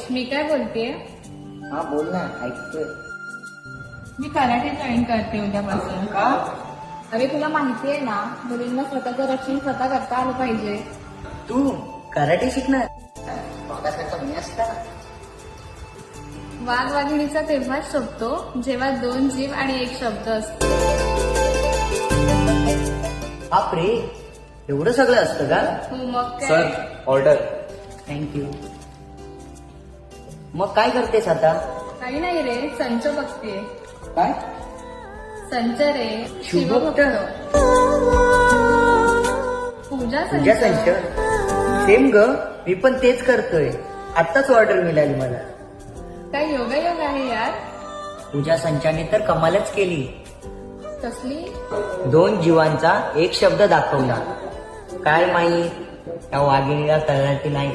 महेश मी काय बोलतेय? हा बोल ना ऐकतोय. मी कराटे जॉईन करते उद्यापासून. का? अरे तुला माहिती आहे ना मुलींना स्वतःचं रक्षण स्वतः करता आलं पाहिजे. तू कराटे शिकणार? मागासारखा मी असता. वाघ वाघिणीचा तेव्हाच शोभतो जेव्हा दोन जीव आणि एक शब्द असतो. बापरे एवढं सगळं असतं का? हो मग सर ऑर्डर थँक्यू मग काय करतेस आता? काही नाही रे संच बघते काय? संच रे शिवभक्त? शिवभक्त पूजा तुझ्या संच संच. सेम ग मी पण तेच करतोय. आत्ताच ऑर्डर मिळाली मला. काय योगा योग आहे यार? तुझ्या संचाने तर कमालच केली. कसली? दोन जीवांचा एक शब्द दाखवला. काय माहीत त्या वाघिणीला कळणार की नाही.